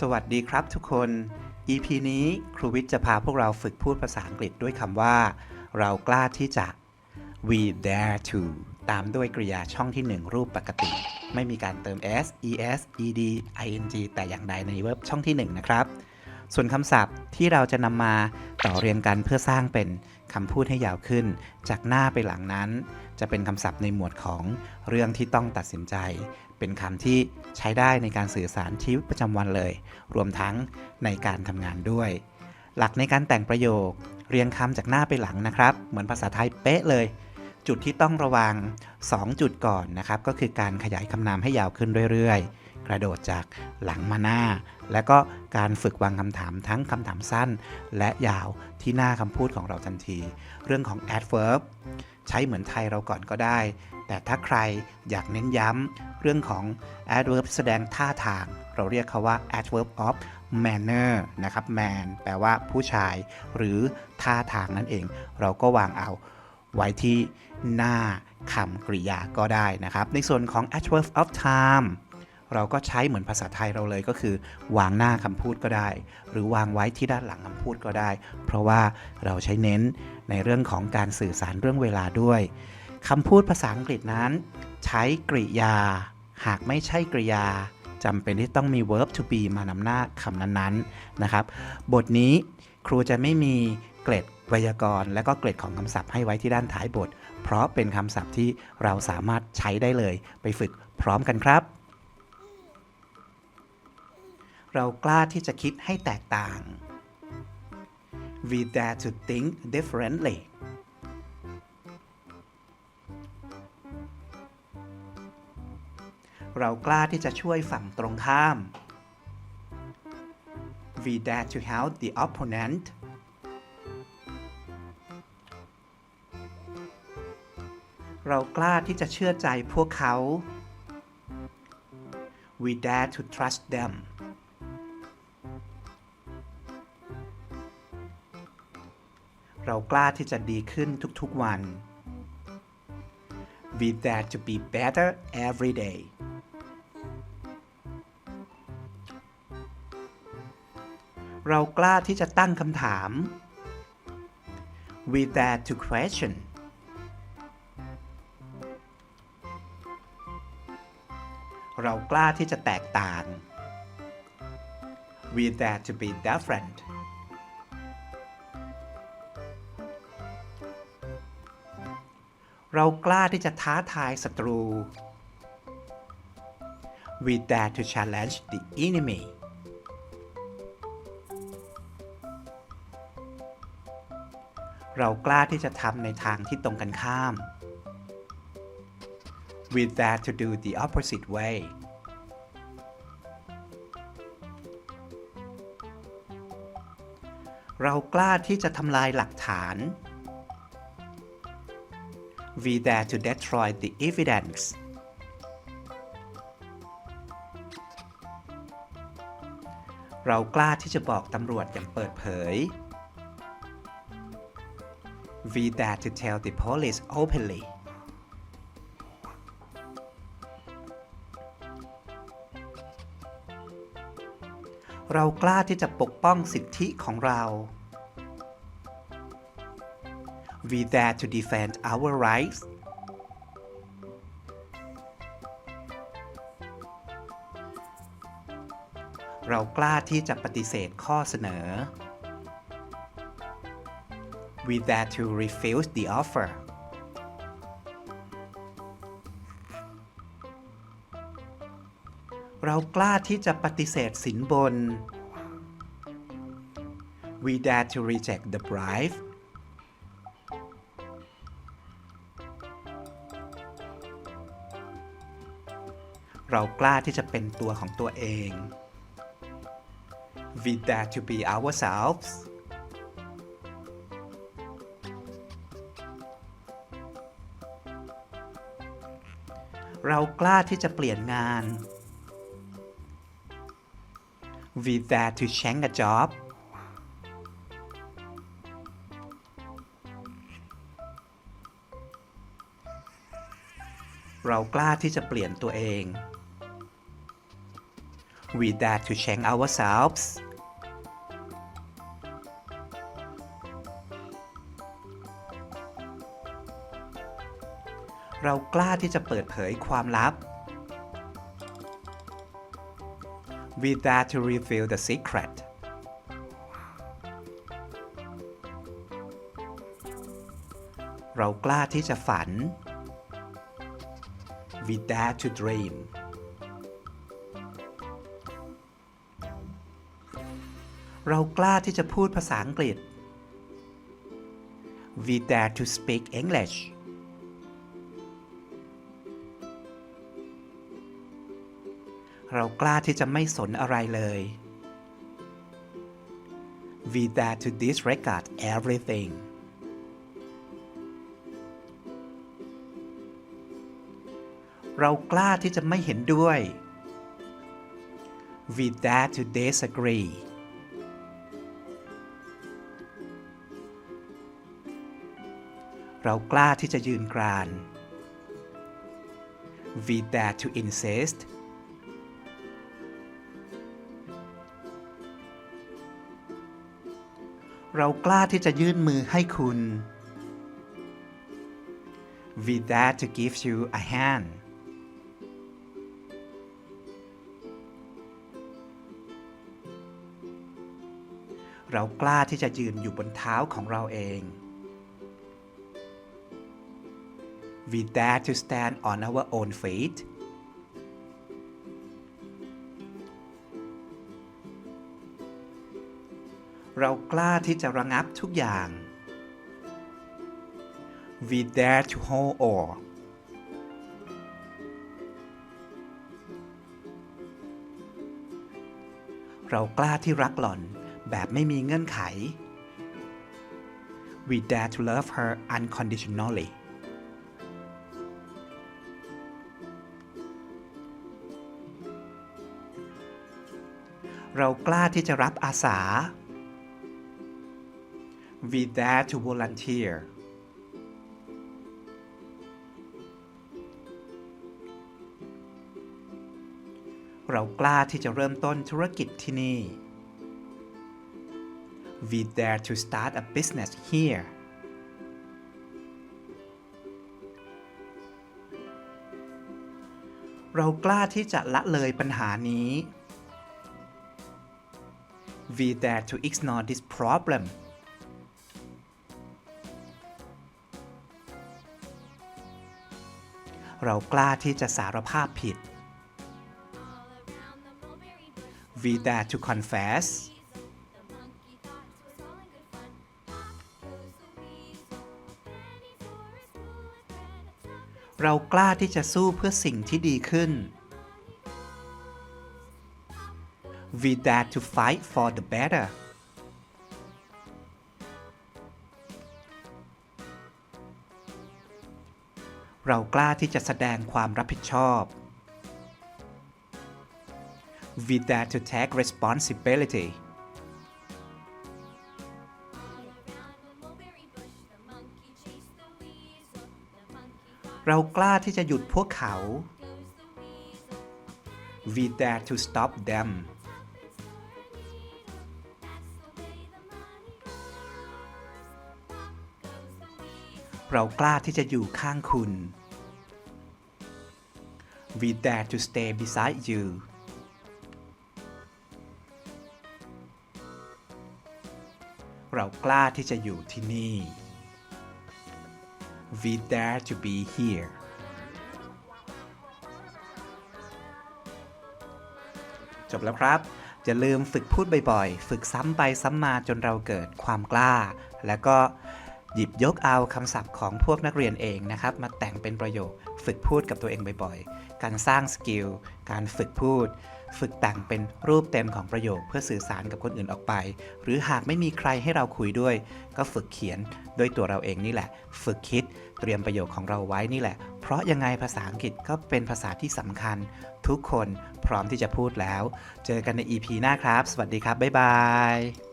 สวัสดีครับทุกคน EP นี้ครูวิทย์จะพาพวกเราฝึกพูดภาษาอังกฤษด้วยคำว่า เรากล้าที่จะ we dare to ตามด้วยกริยาช่องที่ 1 รูปปกติ ไม่มีการเติม s es ed ing แต่อย่างใดในเว็บช่องที่ 1 นะครับ ส่วนคำศัพท์ที่เราจะนำมาต่อเรียงกันเพื่อสร้างเป็นคำพูดให้ยาวขึ้น จากหน้าไปหลังนั้น จะเป็นคำศัพท์ในหมวดของเรื่องที่ต้องตัดสินใจ เป็นคำที่ใช้ได้ในการสื่อสารชีวิตประจำวันเลย รวมทั้งในการทำงานด้วย หลักในการแต่งประโยค เรียงคำจากหน้าไปหลังนะครับ เหมือนภาษาไทยเป๊ะเลย จุดที่ต้องระวัง 2 จุดก่อนนะครับ ก็คือการขยายคำนามให้ยาวขึ้นเรื่อยๆ กระโดดจากหลังมาหน้า และก็การฝึกวางคำถามทั้งคำถามสั้น และยาวที่หน้าคำพูดของเราทันที เรื่องของ adverb ใช้เหมือนไทยเราก่อนก็ได้ แต่ถ้าใครอยากเน้นย้ำเรื่องของ adverb แสดงท่าทาง เราเรียกเขาว่า adverb of manner นะครับ man แปลว่าผู้ชาย หรือท่าทางนั่นเอง เราก็วางเอาไว้ที่หน้าคำกริยาก็ได้นะครับ ในส่วนของ adverb of time เราก็ใช้เหมือนภาษาไทยเราเลยก็คือ วางหน้าคำพูดก็ได้ หรือวางไว้ที่ด้านหลังคำพูดก็ได้ เพราะว่าเราใช้เน้นในเรื่องของการสื่อสารเรื่องเวลาด้วยคำพูดภาษาอังกฤษนั้น ใช้กริยา หากไม่ใช่กริยาจำเป็นที่ต้องมี verb to be มานำหน้าคำนั้นๆนะครับ บทนี้ครูจะไม่มีเกร็ดไวยากรณ์และก็เกร็ดของคำศัพท์ให้ไว้ที่ด้านท้ายบท เพราะเป็นคำศัพท์ที่เราสามารถใช้ได้เลย ไปฝึกพร้อมกันครับ เรากล้าที่จะคิดให้แตกต่าง we dare to think differently เรากล้าที่จะช่วยฝั่งตรงข้าม we dare to help the opponent เรากล้าที่จะเชื่อใจพวกเขา we dare to trust them เรากล้าที่จะดีขึ้นทุกๆวัน we dare to be better every day เรากล้าที่จะตั้งคำถาม we dare to question เรากล้าที่จะแตกต่าง we dare to be different เรากล้าที่จะท้าทายศัตรู we dare to challenge the enemy เรากล้าที่จะทำในทางที่ตรงกันข้าม we dare to do the opposite way เรากล้าที่จะทำลายหลักฐาน we dare to destroy the evidence เรากล้าที่จะบอกตำรวจอย่างเปิดเผย we dare to tell the police openly เรากล้าที่จะปกป้องสิทธิของเรา we dare to defend our rights เรากล้าที่จะปฏิเสธข้อเสนอ we dare to refuse the offer เรากล้าที่จะปฏิเสธสินบน we dare to reject the bribe เรากล้าที่จะเป็นตัวของตัวเอง we dare to be ourselves เรากล้าที่จะเปลี่ยนงาน we dare to change a job เรากล้าที่จะเปลี่ยนตัวเอง we dare to change ourselves เรากล้าที่จะเปิดเผยความลับ we dare to reveal the secret เรากล้าที่จะฝัน we dare to dream เรากล้าที่จะพูดภาษาอังกฤษ we dare to speak English เรากล้าที่จะไม่สนอะไรเลย we dare to disregard everything เรากล้าที่จะไม่เห็นด้วย we dare to disagree เรากล้าที่จะยืนกราน we dare to insist เรากล้าที่จะยื่นมือให้คุณ we dare to give you a hand เรากล้าที่จะยืนอยู่บนเท้าของเราเอง we dare to stand on our own feet เรากล้าที่จะระงับทุกอย่าง we dare to hold all เรากล้าที่รักหล่อนแบบไม่มีเงื่อนไข we dare to love her unconditionally เรากล้าที่จะรับอาสา we dare to volunteer เรากล้าที่จะเริ่มต้นธุรกิจที่นี่ we dare to start a business here เรากล้าที่จะละเลยปัญหานี้ we dare to ignore this problem เรากล้าที่จะสารภาพผิด we dare to confess เรากล้าที่จะสู้เพื่อสิ่งที่ดีขึ้น we dare to fight for the better เรากล้าที่จะแสดงความรับผิดชอบ we dare to take responsibility เรากล้าที่จะหยุดพวกเขา we dare to stop them เรากล้าที่จะอยู่ข้างคุณ we dare to stay beside you เรากล้าที่จะอยู่ที่นี่ we dare to be here จบแล้วครับ อย่าลืมฝึกพูดบ่อยๆ ฝึกซ้ำไปซ้ำมาจนเราเกิดความกล้า แล้วก็ หยิบยกเอาคำศัพท์ของพวกนักเรียนเองนะครับ มาแต่งเป็นประโยค ฝึกพูดกับตัวเองบ่อยๆ การสร้างสกิล การฝึกพูด ฝึกแต่งเป็นรูปเต็มของประโยค เพื่อสื่อสารกับคนอื่นออกไป หรือหากไม่มีใครให้เราคุยด้วย ก็ฝึกเขียนด้วยตัวเราเองนี่แหละ ฝึกคิด เตรียมประโยคของเราไว้นี่แหละ เพราะยังไงภาษาอังกฤษก็เป็นภาษาที่สำคัญ ทุกคนพร้อมที่จะพูดแล้ว เจอกันใน EP หน้าครับ สวัสดีครับ บ๊ายบาย